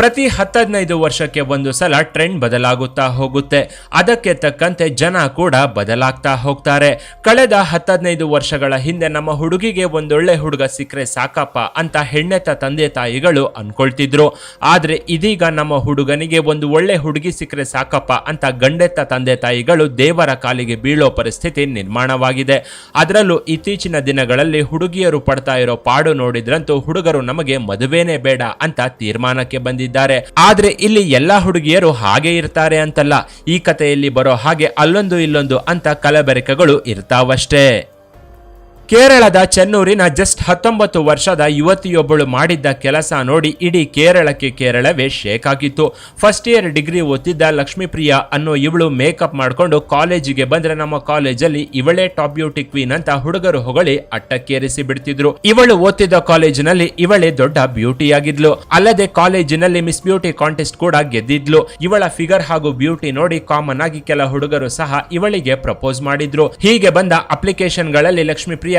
ಪ್ರತಿ ಹತ್ತದೈದು ವರ್ಷಕ್ಕೆ ಒಂದು ಸಲ ಟ್ರೆಂಡ್ ಬದಲಾಗುತ್ತಾ ಹೋಗುತ್ತೆ. ಅದಕ್ಕೆ ತಕ್ಕಂತೆ ಜನ ಕೂಡ ಬದಲಾಗ್ತಾ ಹೋಗ್ತಾರೆ. ಕಳೆದ ಹತ್ತದೈದು ವರ್ಷಗಳ ಹಿಂದೆ ನಮ್ಮ ಹುಡುಗಿಗೆ ಒಂದೊಳ್ಳೆ ಹುಡುಗ ಸಿಕ್ಕರೆ ಸಾಕಪ್ಪ ಅಂತ ಹೆಣ್ಣೆತ್ತ ತಂದೆ ತಾಯಿಗಳು ಅನ್ಕೊಳ್ತಿದ್ರು. ಆದ್ರೆ ಇದೀಗ ನಮ್ಮ ಹುಡುಗನಿಗೆ ಒಂದು ಒಳ್ಳೆ ಹುಡುಗಿ ಸಿಕ್ಕರೆ ಸಾಕಪ್ಪ ಅಂತ ಗಂಡೆತ್ತ ತಂದೆ ತಾಯಿಗಳು ದೇವರ ಕಾಲಿಗೆ ಬೀಳೋ ಪರಿಸ್ಥಿತಿ ನಿರ್ಮಾಣವಾಗಿದೆ. ಅದರಲ್ಲೂ ಇತ್ತೀಚಿನ ದಿನಗಳಲ್ಲಿ ಹುಡುಗಿಯರು ಪಡ್ತಾ ಇರೋ ಪಾಡು ನೋಡಿದ್ರಂತೂ ಹುಡುಗರು ನಮಗೆ ಮದುವೆನೇ ಬೇಡ ಅಂತ ತೀರ್ಮಾನಕ್ಕೆ ಬಂದಿದ್ದಾರೆ ಆದ್ರೆ ಇಲ್ಲಿ ಎಲ್ಲಾ ಹುಡುಗಿಯರು ಹಾಗೆ ಇರ್ತಾರೆ ಅಂತಲ್ಲ. ಈ ಕಥೆಯಲ್ಲಿ ಬರೋ ಹಾಗೆ ಅಲ್ಲೊಂದು ಇಲ್ಲೊಂದು ಅಂತ ಕಲಬೆರಕೆಗಳು ಇರ್ತಾವಷ್ಟೇ. ಕೇರಳದ ಚೆನ್ನೂರಿನ ಜಸ್ಟ್ ಹತ್ತೊಂಬತ್ತು ವರ್ಷದ ಯುವತಿಯೊಬ್ಬಳು ಮಾಡಿದ್ದ ಕೆಲಸ ನೋಡಿ ಇಡೀ ಕೇರಳಕ್ಕೆ ಕೇರಳವೇ ಶೇಕ್ ಆಗಿತ್ತು. ಫಸ್ಟ್ ಇಯರ್ ಡಿಗ್ರಿ ಓದ್ತಿದ್ದ ಲಕ್ಷ್ಮೀಪ್ರಿಯಾ ಅನ್ನೋ ಇವಳು ಮೇಕಪ್ ಮಾಡಿಕೊಂಡು ಕಾಲೇಜಿಗೆ ಬಂದ್ರೆ ನಮ್ಮ ಕಾಲೇಜಲ್ಲಿ ಇವಳೇ ಟಾಪ್ ಬ್ಯೂಟಿ ಕ್ವೀನ್ ಅಂತ ಹುಡುಗರು ಹೊಗಳಿ ಅಟ್ಟಕ್ಕೇರಿಸಿ ಬಿಡ್ತಿದ್ರು. ಇವಳು ಓದ್ತಿದ್ದ ಕಾಲೇಜಿನಲ್ಲಿ ಇವಳೇ ದೊಡ್ಡ ಬ್ಯೂಟಿ ಆಗಿದ್ಲು. ಅಲ್ಲದೆ ಕಾಲೇಜಿನಲ್ಲಿ ಮಿಸ್ ಬ್ಯೂಟಿ ಕಾಂಟೆಸ್ಟ್ ಕೂಡ ಗೆದ್ದಿದ್ಲು. ಇವಳ ಫಿಗರ್ ಹಾಗೂ ಬ್ಯೂಟಿ ನೋಡಿ ಕಾಮನ್ ಆಗಿ ಕೆಲ ಹುಡುಗರು ಸಹ ಇವಳಿಗೆ ಪ್ರಪೋಸ್ ಮಾಡಿದ್ರು. ಹೀಗೆ ಬಂದ ಅಪ್ಲಿಕೇಶನ್ಗಳಲ್ಲಿ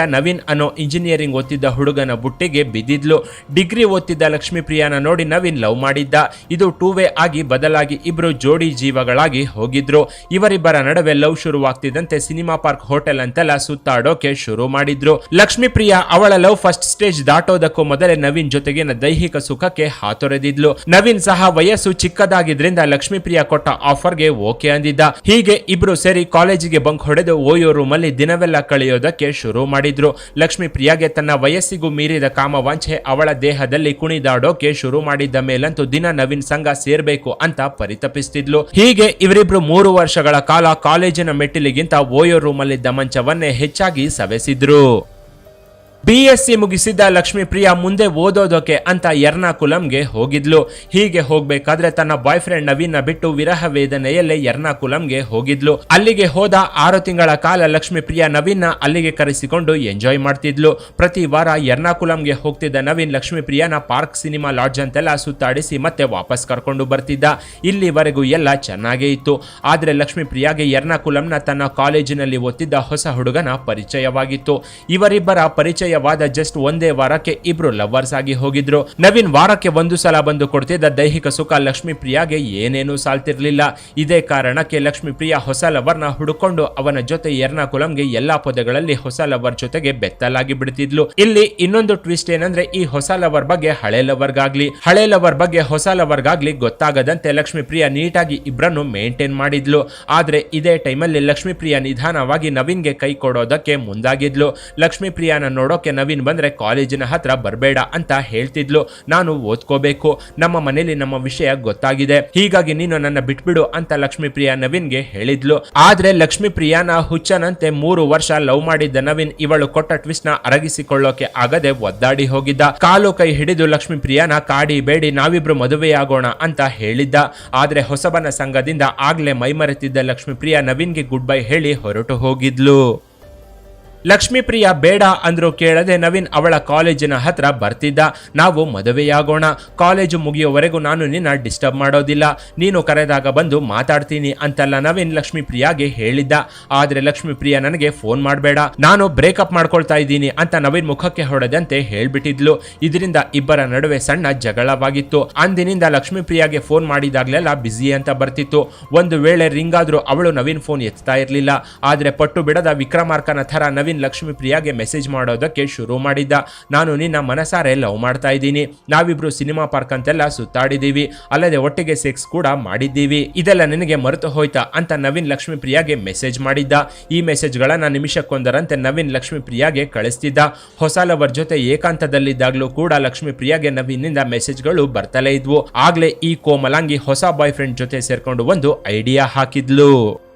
ನವೀನ್ ಅನ್ನೋ ಇಂಜಿನಿಯರಿಂಗ್ ಓದ್ತಿದ್ದ ಹುಡುಗನ ಬುಟ್ಟಿಗೆ ಬಿದ್ದಿದ್ಲು. ಡಿಗ್ರಿ ಓದ್ತಿದ್ದ ಲಕ್ಷ್ಮೀಪ್ರಿಯಾನ ನೋಡಿ ನವೀನ್ ಲವ್ ಮಾಡಿದ್ದ. ಇದು ಟೂ ವೇ ಆಗಿ ಬದಲಾಗಿ ಇಬ್ರು ಜೋಡಿ ಜೀವಗಳಾಗಿ ಹೋಗಿದ್ರು. ಇವರಿಬ್ಬರ ನಡುವೆ ಲವ್ ಶುರುವಾಗ್ತಿದ್ದಂತೆ ಸಿನಿಮಾ ಪಾರ್ಕ್ ಹೋಟೆಲ್ ಅಂತೆಲ್ಲ ಸುತ್ತಾಡೋಕೆ ಶುರು ಮಾಡಿದ್ರು. ಲಕ್ಷ್ಮೀಪ್ರಿಯಾ ಅವಳ ಲವ್ ಫಸ್ಟ್ ಸ್ಟೇಜ್ ದಾಟೋದಕ್ಕೂ ಮೊದಲೇ ನವೀನ್ ಜೊತೆಗಿನ ದೈಹಿಕ ಸುಖಕ್ಕೆ ಹಾತೊರೆದಿದ್ಲು. ನವೀನ್ ಸಹ ವಯಸ್ಸು ಚಿಕ್ಕದಾಗಿದ್ರಿಂದ ಲಕ್ಷ್ಮೀಪ್ರಿಯಾ ಕೊಟ್ಟ ಆಫರ್ಗೆ ಓಕೆ ಅಂದಿದ್ದ. ಹೀಗೆ ಇಬ್ರು ಸೇರಿ ಕಾಲೇಜಿಗೆ ಬಂಕ್ ಹೊಡೆದು ಓಯೋ ರೂಮಲ್ಲಿ ದಿನವೆಲ್ಲ ಕಳೆಯೋದಕ್ಕೆ ಶುರು ಮಾಡಿದ್ರು. ಲಕ್ಷ್ಮೀ ಪ್ರಿಯಾಗೆ ತನ್ನ ವಯಸ್ಸಿಗೂ ಮೀರಿದ ಕಾಮವಾಂಛೆ ಅವಳ ದೇಹದಲ್ಲಿ ಕುಣಿದಾಡೋಕೆ ಶುರು ಮಾಡಿದ್ದ ಮೇಲಂತೂ ದಿನ ನವೀನ್ ಸಂಘ ಸೇರ್ಬೇಕು ಅಂತ ಪರಿತಪಿಸ್ತಿದ್ಲು. ಹೀಗೆ ಇವರಿಬ್ರು ಮೂರು ವರ್ಷಗಳ ಕಾಲ ಕಾಲೇಜಿನ ಮೆಟ್ಟಿಲಿಗಿಂತ ಓಯೋ ರೂಮಲ್ಲಿದ್ದ ಮಂಚವನ್ನೇ ಹೆಚ್ಚಾಗಿ ಸವೆಸಿದ್ರು. ಬಿ ಎಸ್ ಸಿ ಮುಗಿಸಿದ್ದ ಲಕ್ಷ್ಮೀ ಪ್ರಿಯಾ ಮುಂದೆ ಓದೋದಕ್ಕೆ ಅಂತ ಎರ್ನಾಕುಲಂಗೆ ಹೋಗಿದ್ಲು. ಹೀಗೆ ಹೋಗ್ಬೇಕಾದ್ರೆ ತನ್ನ ಬಾಯ್ ಫ್ರೆಂಡ್ ನವೀನ ಬಿಟ್ಟು ವಿರಹ ವೇದನೆಯಲ್ಲೇ ಎರ್ನಾಕುಲಂಗೆ ಹೋಗಿದ್ಲು. ಅಲ್ಲಿಗೆ ಹೋದ ಆರು ತಿಂಗಳ ಕಾಲ ಲಕ್ಷ್ಮೀ ಪ್ರಿಯಾ ನವೀನ್ನ ಅಲ್ಲಿಗೆ ಕರೆಸಿಕೊಂಡು ಎಂಜಾಯ್ ಮಾಡ್ತಿದ್ಲು. ಪ್ರತಿ ವಾರ ಎರ್ನಾಕುಲಂಗೆ ಹೋಗ್ತಿದ್ದ ನವೀನ್ ಲಕ್ಷ್ಮೀ ಪ್ರಿಯಾನ ಪಾರ್ಕ್ ಸಿನಿಮಾ ಲಾಡ್ಜ್ ಅಂತೆಲ್ಲ ಸುತ್ತಾಡಿಸಿ ಮತ್ತೆ ವಾಪಸ್ ಕರ್ಕೊಂಡು ಬರ್ತಿದ್ದ. ಇಲ್ಲಿವರೆಗೂ ಎಲ್ಲ ಚೆನ್ನಾಗೇ ಇತ್ತು. ಆದ್ರೆ ಲಕ್ಷ್ಮೀ ಪ್ರಿಯಾಗೆ ಎರ್ನಾಕುಲಂನ ತನ್ನ ಕಾಲೇಜಿನಲ್ಲಿ ಓದ್ತಿದ್ದ ಹೊಸ ಹುಡುಗನ ಪರಿಚಯವಾಗಿತ್ತು. ಇವರಿಬ್ಬರ ಪರಿಚಯವಾದ ಜಸ್ಟ್ ಒಂದೇ ವಾರಕ್ಕೆ ಇಬ್ರು ಲವರ್ಸ್ ಆಗಿ ಹೋಗಿದ್ರು. ನವೀನ್ ವಾರಕ್ಕೆ ಒಂದು ಸಲ ಬಂದು ಕೊಡ್ತಿದ್ದ ದೈಹಿಕ ಸುಖ ಲಕ್ಷ್ಮೀ ಪ್ರಿಯಾಗೆ ಏನೇನೂ ಸಾಲ್ತಿರ್ಲಿಲ್ಲ. ಇದೇ ಕಾರಣಕ್ಕೆ ಲಕ್ಷ್ಮೀ ಪ್ರಿಯಾ ಹೊಸ ಲವರ್ನ ಹುಡುಕೊಂಡು ಅವನ ಜೊತೆ ಎರ್ನಾಕುಲಂಗೆ ಎಲ್ಲಾ ಪದಗಳಲ್ಲಿ ಹೊಸ ಲವರ್ ಜೊತೆಗೆ ಬೆತ್ತಲಾಗಿ ಬಿಡ್ತಿದ್ಲು. ಇಲ್ಲಿ ಇನ್ನೊಂದು ಟ್ವಿಸ್ಟ್ ಏನಂದ್ರೆ ಈ ಹೊಸ ಲವರ್ ಬಗ್ಗೆ ಹಳೆ ಲವರ್ಗಾಗ್ಲಿ ಹಳೆ ಲವರ್ ಬಗ್ಗೆ ಹೊಸ ಲವರ್ಗಾಗ್ಲಿ ಗೊತ್ತಾಗದಂತೆ ಲಕ್ಷ್ಮೀ ಪ್ರಿಯಾ ನೀಟಾಗಿ ಇಬ್ರನ್ನು ಮೇಂಟೈನ್ ಮಾಡಿದ್ಲು. ಆದ್ರೆ ಇದೇ ಟೈಮಲ್ಲಿ ಲಕ್ಷ್ಮೀ ಪ್ರಿಯಾ ನಿಧಾನವಾಗಿ ನವೀನ್ಗೆ ಕೈ ಕೊಡೋದಕ್ಕೆ ಮುಂದಾಗಿದ್ಲು. ಲಕ್ಷ್ಮೀ ಪ್ರಿಯಾನ ನೋಡೋಕೆ ನವೀನ್ ಬಂದ್ರೆ ಕಾಲೇಜಿನ ಹತ್ರ ಬರಬೇಡ ಅಂತ ಹೇಳ್ತಿದ್ಲು. ನಾನು ಓದ್ಕೋಬೇಕು. ನಮ್ಮ ಮನೇಲಿ ನಮ್ಮ ವಿಷಯ ಗೊತ್ತಾಗಿದೆ. ಹೀಗಾಗಿ ನೀನು ನನ್ನ ಬಿಟ್ಬಿಡು ಅಂತ ಲಕ್ಷ್ಮೀ ಪ್ರಿಯಾ ನವೀನ್ಗೆ ಹೇಳಿದ್ಲು. ಆದ್ರೆ ಲಕ್ಷ್ಮೀ ಪ್ರಿಯಾನ ಹುಚ್ಚನಂತೆ ಮೂರು ವರ್ಷ ಲವ್ ಮಾಡಿದ್ದ ನವೀನ್ ಇವಳು ಕೊಟ್ಟ ಟ್ವಿಸ್ಟ್ನ ಅರಗಿಸಿಕೊಳ್ಳೋಕೆ ಆಗದೆ ಒದ್ದಾಡಿ ಹೋಗಿದ್ದ. ಕಾಲು ಕೈ ಹಿಡಿದು ಲಕ್ಷ್ಮೀಪ್ರಿಯಾನ ಕಾಡಿ ಬೇಡಿ, ನಾವಿಬ್ರು ಮದುವೆಯಾಗೋಣ ಅಂತ ಹೇಳಿದ್ದ. ಆದ್ರೆ ಹೊಸಬನ ಸಂಘದಿಂದ ಆಗ್ಲೇ ಮೈಮರೆತಿದ್ದ ಲಕ್ಷ್ಮೀಪ್ರಿಯಾ ನವೀನ್ಗೆ ಗುಡ್ ಬೈ ಹೇಳಿ ಹೊರಟು ಹೋಗಿದ್ಲು. ಲಕ್ಷ್ಮೀಪ್ರಿಯ ಬೇಡ ಅಂದ್ರು ಕೇಳದೆ ನವೀನ್ ಅವಳ ಕಾಲೇಜಿನ ಹತ್ರ ಬರ್ತಿದ್ದ. ನಾವು ಮದುವೆಯಾಗೋಣ. ಕಾಲೇಜು ಮುಗಿಯೋವರೆಗೂ ನಾನು ನಿನ್ನ ಡಿಸ್ಟರ್ಬ್ ಮಾಡೋದಿಲ್ಲ. ನೀನು ಕರೆದಾಗ ಬಂದು ಮಾತಾಡ್ತೀನಿ ಅಂತೆಲ್ಲ ನವೀನ್ ಲಕ್ಷ್ಮೀಪ್ರಿಯಾಗೆ ಹೇಳಿದ್ದ. ಆದರೆ ಲಕ್ಷ್ಮೀಪ್ರಿಯ ನನಗೆ ಫೋನ್ ಮಾಡಬೇಡ. ನಾನು ಬ್ರೇಕಪ್ ಮಾಡ್ಕೊಳ್ತಾ ಇದ್ದೀನಿ ಅಂತ ನವೀನ್ ಮುಖಕ್ಕೆ ಹೊಡೆದಂತೆ ಹೇಳ್ಬಿಟ್ಟಿದ್ಲು. ಇದರಿಂದ ಇಬ್ಬರ ನಡುವೆ ಸಣ್ಣ ಜಗಳವಾಗಿತ್ತು. ಅಂದಿನಿಂದ ಲಕ್ಷ್ಮೀಪ್ರಿಯಾಗೆ ಫೋನ್ ಮಾಡಿದಾಗಲೆಲ್ಲ ಬ್ಯುಸಿ ಅಂತ ಬರ್ತಿತ್ತು. ಒಂದು ವೇಳೆ ರಿಂಗ್ ಆದರೂ ಅವಳು ನವೀನ್ ಫೋನ್ ಎತ್ತಾ ಇರಲಿಲ್ಲ. ಆದರೆ ಪಟ್ಟು ಬಿಡದ ವಿಕ್ರಮಾರ್ಕನ ಥರ ನವೀನ್ ಲಕ್ಷ್ಮೀ ಪ್ರಿಯಾಗೆ ಮೆಸೇಜ್ ಮಾಡೋದಕ್ಕೆ ಶುರು ಮಾಡಿದ್ದ. ನಾನು ನಿನ್ನ ಮನಸಾರೆ ಲವ್ ಮಾಡ್ತಾ ಇದ್ದೀನಿ. ನಾವಿಬ್ರು ಸಿನಿಮಾ ಪಾರ್ಕ್ ಅಂತೆಲ್ಲ ಸುತ್ತಾಡಿದ್ದೀವಿ ಅಲ್ಲದೆ ಒಟ್ಟಿಗೆ ಸೆಕ್ಸ್ ಕೂಡ ಮಾಡಿದ್ದೀವಿ. ಇದೆಲ್ಲ ನಿನಗೆ ಮರೆತು ಹೋಯ್ತಾ ಅಂತ ನವೀನ್ ಲಕ್ಷ್ಮೀ ಪ್ರಿಯಾಗೆ ಮೆಸೇಜ್ ಮಾಡಿದ್ದ. ಈ ಮೆಸೇಜ್ಗಳನ್ನ ನಿಮಿಷಕ್ಕೊಂದರಂತೆ ನವೀನ್ ಲಕ್ಷ್ಮೀ ಪ್ರಿಯಾಗೆ ಕಳಿಸ್ತಿದ್ದ. ಹೊಸ ಲವರ್ ಜೊತೆ ಏಕಾಂತದಲ್ಲಿದ್ದಾಗಲೂ ಕೂಡ ಲಕ್ಷ್ಮೀ ಪ್ರಿಯಾಗೆ ನವೀನಿಂದ ಮೆಸೇಜ್ಗಳು ಬರ್ತಲೇ ಇದ್ವು. ಆಗ್ಲೇ ಈ ಕೋಮಲಾಂಗಿ ಹೊಸ ಬಾಯ್ ಫ್ರೆಂಡ್ ಜೊತೆ ಸೇರ್ಕೊಂಡು ಒಂದು ಐಡಿಯಾ ಹಾಕಿದ್ಲು.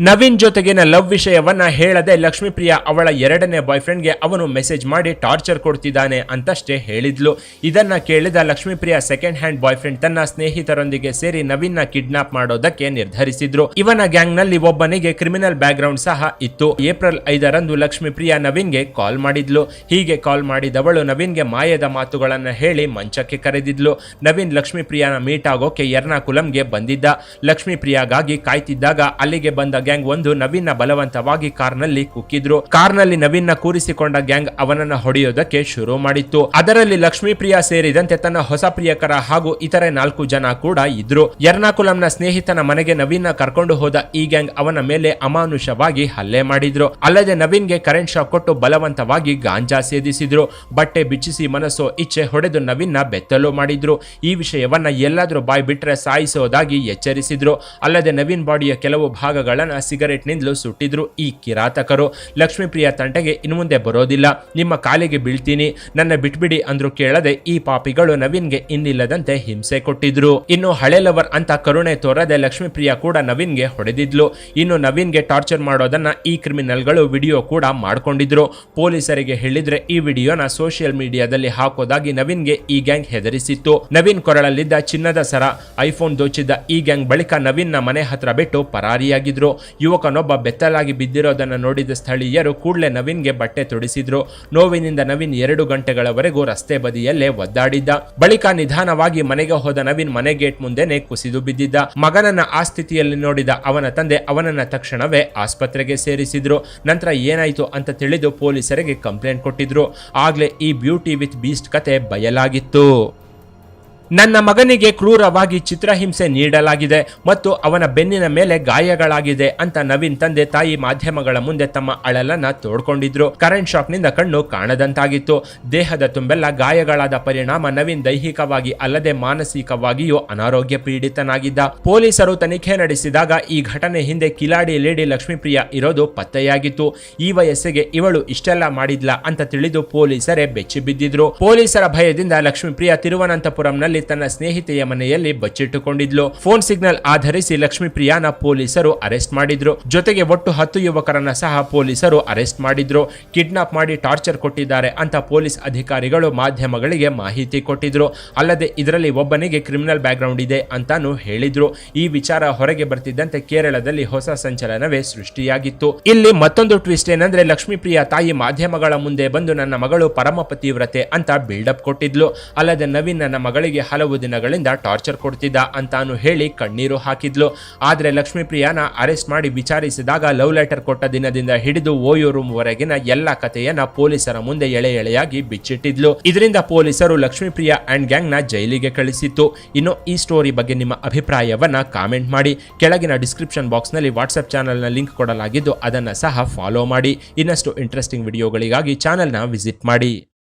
ನವೀನ್ ಜೊತೆಗಿನ ಲವ್ ವಿಷಯವನ್ನ ಹೇಳದೆ ಲಕ್ಷ್ಮೀಪ್ರಿಯಾ ಅವಳ ಎರಡನೇ ಬಾಯ್ ಫ್ರೆಂಡ್ಗೆ ಅವನು ಮೆಸೇಜ್ ಮಾಡಿ ಟಾರ್ಚರ್ ಕೊಡ್ತಿದ್ದಾನೆ ಅಂತಷ್ಟೇ ಹೇಳಿದ್ಲು. ಇದನ್ನ ಕೇಳಿದ Lakshmipriya second hand boyfriend ತನ್ನ ಸ್ನೇಹಿತರೊಂದಿಗೆ ಸೇರಿ ನವೀನ್ನ ಕಿಡ್ನಾಪ್ ಮಾಡೋದಕ್ಕೆ ನಿರ್ಧರಿಸಿದ್ರು. ಇವನ ಗ್ಯಾಂಗ್ನಲ್ಲಿ ಒಬ್ಬನಿಗೆ ಕ್ರಿಮಿನಲ್ ಬ್ಯಾಕ್ ಗ್ರೌಂಡ್ ಸಹ ಇತ್ತು. ಏಪ್ರಿಲ್ ಐದರಂದು ಲಕ್ಷ್ಮೀಪ್ರಿಯಾ ನವೀನ್ಗೆ ಕಾಲ್ ಮಾಡಿದ್ಲು. ಹೀಗೆ ಕಾಲ್ ಮಾಡಿದವಳು ನವೀನ್ಗೆ ಮಾಯದ ಮಾತುಗಳನ್ನು ಹೇಳಿ ಮಂಚಕ್ಕೆ ಕರೆದಿದ್ಲು. ನವೀನ್ ಲಕ್ಷ್ಮೀಪ್ರಿಯಾನ ಮೀಟ್ ಆಗೋಕೆ ಎರ್ನಾಕುಲಂಗೆ ಬಂದಿದ್ದ. ಲಕ್ಷ್ಮೀಪ್ರಿಯಾಗಾಗಿ ಕಾಯ್ತಿದ್ದಾಗ ಅಲ್ಲಿಗೆ ಬಂದ ಗ್ಯಾಂಗ್ ಒಂದು ನವೀನ್ ಬಲವಂತವಾಗಿ ಕಾರ್ನಲ್ಲಿ ಕುಕ್ಕಿದ್ರು. ಕಾರ್ನಲ್ಲಿ ನವೀನ್ ಕೂರಿಸಿಕೊಂಡ ಗ್ಯಾಂಗ್ ಅವನನ್ನ ಹೊಡೆಯೋದಕ್ಕೆ ಶುರು ಮಾಡಿತ್ತು. ಅದರಲ್ಲಿ ಲಕ್ಷ್ಮೀಪ್ರಿಯಾ ಸೇರಿದಂತೆ ತನ್ನ ಹೊಸ ಪ್ರಿಯಕರ ಹಾಗೂ ಇತರೆ ನಾಲ್ಕು ಜನ ಕೂಡ ಇದ್ರು. ಎರ್ನಾಕುಲಂನ ಸ್ನೇಹಿತನ ಮನೆಗೆ ನವೀನ್ ಕರ್ಕೊಂಡು ಹೋದ ಈ ಗ್ಯಾಂಗ್ ಅವನ ಮೇಲೆ ಅಮಾನುಷವಾಗಿ ಹಲ್ಲೆ ಮಾಡಿದ್ರು. ಅಲ್ಲದೆ ನವೀನ್ಗೆ ಕರೆಂಟ್ ಶಾಕ್ ಕೊಟ್ಟು ಬಲವಂತವಾಗಿ ಗಾಂಜಾ ಸೇದಿಸಿದ್ರು. ಬಟ್ಟೆ ಬಿಚ್ಚಿಸಿ ಮನಸ್ಸು ಇಚ್ಛೆ ಹೊಡೆದು ನವೀನ್ನ ಬೆತ್ತಲು ಮಾಡಿದ್ರು. ಈ ವಿಷಯವನ್ನ ಎಲ್ಲಾದ್ರೂ ಬಾಯ್ ಬಿಟ್ರೆ ಸಾಯಿಸೋದಾಗಿ ಎಚ್ಚರಿಸಿದ್ರು. ಅಲ್ಲದೆ ನವೀನ್ ಬಾಡಿಯ ಕೆಲವು ಭಾಗಗಳನ್ನ ಸಿಗರೆಟ್ ಸುಟ್ಟಿದ್ರು ಈ ಕಿರಾತಕರು. ಲಕ್ಷ್ಮೀಪ್ರಿಯ ತಂಟೆಗೆ ಇನ್ನು ಮುಂದೆ ಬರೋದಿಲ್ಲ. ನಿಮ್ಮ ಕಾಲಿಗೆ ಬೀಳ್ತೀನಿ. ನನ್ನ ಬಿಟ್ಬಿಡಿ ಅಂದ್ರು ಕೇಳದೆ ಈ ಪಾಪಿಗಳು ನವೀನ್ಗೆ ಇನ್ನಿಲ್ಲದಂತೆ ಹಿಂಸೆ ಕೊಟ್ಟಿದ್ರು. ಇನ್ನು ಹಳೆ ಲವರ್ ಅಂತ ಕರುಣೆ ತೋರದೆ ಲಕ್ಷ್ಮೀಪ್ರಿಯ ಕೂಡ ನವೀನ್ಗೆ ಹೊಡೆದಿದ್ಲು. ಇನ್ನು ನವೀನ್ಗೆ ಟಾರ್ಚರ್ ಮಾಡೋದನ್ನ ಈ ಕ್ರಿಮಿನಲ್ಗಳು ವಿಡಿಯೋ ಕೂಡ ಮಾಡ್ಕೊಂಡಿದ್ರು. ಪೊಲೀಸರಿಗೆ ಹೇಳಿದ್ರೆ ಈ ವಿಡಿಯೋನ ಸೋಷಿಯಲ್ ಮೀಡಿಯಾದಲ್ಲಿ ಹಾಕೋದಾಗಿ ನವೀನ್ಗೆ ಈ ಗ್ಯಾಂಗ್ ಹೆದರಿಸಿತ್ತು. ನವೀನ್ ಕೊರಳಲ್ಲಿದ್ದ ಚಿನ್ನದ ಸರ, ಐಫೋನ್ ದೋಚಿದ್ದ ಈ ಗ್ಯಾಂಗ್ ಬಳಿಕ ನವೀನ್ನ ಮನೆ ಹತ್ರ ಬಿಟ್ಟು ಪರಾರಿಯಾಗಿದ್ರು. ಯುವಕನೊಬ್ಬ ಬೆತ್ತಲಾಗಿ ಬಿದ್ದಿರೋದನ್ನು ನೋಡಿದ ಸ್ಥಳೀಯರು ಕೂಡಲೇ ನವೀನ್ಗೆ ಬಟ್ಟೆ ತೊಡಿಸಿದ್ರು. ನೋವಿನಿಂದ ನವೀನ್ ಎರಡು ಗಂಟೆಗಳವರೆಗೂ ರಸ್ತೆ ಬದಿಯಲ್ಲೇ ಒದ್ದಾಡಿದ್ದ. ಬಳಿಕ ನಿಧಾನವಾಗಿ ಮನೆಗೆ ಹೋದ ನವೀನ್ ಮನೆ ಗೇಟ್ ಮುಂದೆನೆ ಕುಸಿದು ಬಿದ್ದಿದ್ದ. ಮಗನನ್ನ ಆ ಸ್ಥಿತಿಯಲ್ಲಿ ನೋಡಿದ ಅವನ ತಂದೆ ಅವನನ್ನ ತಕ್ಷಣವೇ ಆಸ್ಪತ್ರೆಗೆ ಸೇರಿಸಿದ್ರು. ನಂತರ ಏನಾಯ್ತು ಅಂತ ತಿಳಿದು ಪೊಲೀಸರಿಗೆ ಕಂಪ್ಲೇಂಟ್ ಕೊಟ್ಟಿದ್ರು. ಆಗ್ಲೇ ಈ ಬ್ಯೂಟಿ ವಿತ್ ಬೀಸ್ಟ್ ಕತೆ ಬಯಲಾಗಿತ್ತು. ನನ್ನ ಮಗನಿಗೆ ಕ್ರೂರವಾಗಿ ಚಿತ್ರಹಿಂಸೆ ನೀಡಲಾಗಿದೆ ಮತ್ತು ಅವನ ಬೆನ್ನಿನ ಮೇಲೆ ಗಾಯಗಳಾಗಿದೆ ಅಂತ ನವೀನ್ ತಂದೆ ತಾಯಿ ಮಾಧ್ಯಮಗಳ ಮುಂದೆ ತಮ್ಮ ಅಳಲನ್ನ ತೋಡ್ಕೊಂಡಿದ್ರು. ಕರೆಂಟ್ ಶಾಕ್ನಿಂದ ಕಣ್ಣು ಕಾಣದಂತಾಗಿತ್ತು. ದೇಹದ ತುಂಬೆಲ್ಲ ಗಾಯಗಳಾದ ಪರಿಣಾಮ ನವೀನ್ ದೈಹಿಕವಾಗಿ ಅಲ್ಲದೆ ಮಾನಸಿಕವಾಗಿಯೂ ಅನಾರೋಗ್ಯ ಪೀಡಿತನಾಗಿದ್ದ. ಪೊಲೀಸರು ತನಿಖೆ ನಡೆಸಿದಾಗ ಈ ಘಟನೆ ಹಿಂದೆ ಕಿಲಾಡಿ ಲೇಡಿ ಲಕ್ಷ್ಮೀಪ್ರಿಯ ಇರೋದು ಪತ್ತೆಯಾಗಿತ್ತು. ಈ ವಯಸ್ಸಿಗೆ ಇವಳು ಇಷ್ಟೆಲ್ಲ ಮಾಡಿದ್ಲ ಅಂತ ತಿಳಿದು ಪೊಲೀಸರೇ ಬೆಚ್ಚಿಬಿದ್ದಿದ್ರು. ಪೊಲೀಸರ ಭಯದಿಂದ ಲಕ್ಷ್ಮೀಪ್ರಿಯ ತಿರುವನಂತಪುರಂನಲ್ಲಿ ತನ್ನ ಸ್ನೇಹಿತೆಯ ಮನೆಯಲ್ಲಿ ಬಚ್ಚಿಟ್ಟುಕೊಂಡಿದ್ಲು. ಫೋನ್ ಸಿಗ್ನಲ್ ಆಧರಿಸಿ ಲಕ್ಷ್ಮೀಪ್ರಿಯಾನ ಪೊಲೀಸರು ಅರೆಸ್ಟ್ ಮಾಡಿದ್ರು. ಜೊತೆಗೆ ಒಟ್ಟು ಹತ್ತು ಯುವಕರನ್ನ ಸಹ ಪೊಲೀಸರು ಅರೆಸ್ಟ್ ಮಾಡಿದ್ರು. ಕಿಡ್ನಾಪ್ ಮಾಡಿ ಟಾರ್ಚರ್ ಕೊಟ್ಟಿದ್ದಾರೆ ಅಂತ ಪೊಲೀಸ್ ಅಧಿಕಾರಿಗಳು ಮಾಧ್ಯಮಗಳಿಗೆ ಮಾಹಿತಿ ಕೊಟ್ಟಿದ್ರು. ಅಲ್ಲದೆ ಇದರಲ್ಲಿ ಒಬ್ಬನಿಗೆ ಕ್ರಿಮಿನಲ್ ಬ್ಯಾಕ್ಗ್ರೌಂಡ್ ಇದೆ ಅಂತಾನು ಹೇಳಿದ್ರು. ಈ ವಿಚಾರ ಹೊರಗೆ ಬರ್ತಿದ್ದಂತೆ ಕೇರಳದಲ್ಲಿ ಹೊಸ ಸಂಚಲನವೇ ಸೃಷ್ಟಿಯಾಗಿತ್ತು. ಇಲ್ಲಿ ಮತ್ತೊಂದು ಟ್ವಿಸ್ಟ್ ಏನಂದ್ರೆ ಲಕ್ಷ್ಮೀಪ್ರಿಯ ತಾಯಿ ಮಾಧ್ಯಮಗಳ ಮುಂದೆ ಬಂದು ನನ್ನ ಮಗಳು ಪರಮ ಪತಿವ್ರತೆ ಅಂತ ಬಿಲ್ಡಪ್ ಕೊಟ್ಟಿದ್ಲು. ಅಲ್ಲದೆ ನವೀನ್ ನನ್ನ ಮಗಳಿಗೆ ಹಲವು ದಿನಗಳಿಂದ ಟಾರ್ಚರ್ ಕೊಡ್ತಿದ್ದ ಅಂತಾನು ಹೇಳಿ ಕಣ್ಣೀರು ಹಾಕಿದ್ಲು. ಆದರೆ ಲಕ್ಷ್ಮೀಪ್ರಿಯಾನ ಅರೆಸ್ಟ್ ಮಾಡಿ ವಿಚಾರಿಸಿದಾಗ ಲವ್ ಲೆಟರ್ ಕೊಟ್ಟ ದಿನದಿಂದ ಹಿಡಿದು ಓಯೋ ರೂಮ್ ವರೆಗಿನ ಎಲ್ಲ ಕಥೆಯನ್ನ ಪೊಲೀಸರ ಮುಂದೆ ಎಳೆ ಎಳೆಯಾಗಿ ಬಿಚ್ಚಿಟ್ಟಿದ್ಲು. ಇದರಿಂದ ಪೊಲೀಸರು ಲಕ್ಷ್ಮೀಪ್ರಿಯಾ ಅಂಡ್ ಗ್ಯಾಂಗ್ನ ಜೈಲಿಗೆ ಕಳಿಸಿತ್ತು. ಇನ್ನು ಈ ಸ್ಟೋರಿ ಬಗ್ಗೆ ನಿಮ್ಮ ಅಭಿಪ್ರಾಯವನ್ನ ಕಾಮೆಂಟ್ ಮಾಡಿ. ಕೆಳಗಿನ ಡಿಸ್ಕ್ರಿಪ್ಷನ್ ಬಾಕ್ಸ್ನಲ್ಲಿ ವಾಟ್ಸ್ಆಪ್ ಚಾನಲ್ನ ಲಿಂಕ್ ಕೊಡಲಾಗಿದ್ದು ಅದನ್ನು ಸಹ ಫಾಲೋ ಮಾಡಿ. ಇನ್ನಷ್ಟು ಇಂಟ್ರೆಸ್ಟಿಂಗ್ ವಿಡಿಯೋಗಳಿಗಾಗಿ ಚಾನೆಲ್ನ ವಿಸಿಟ್ ಮಾಡಿ.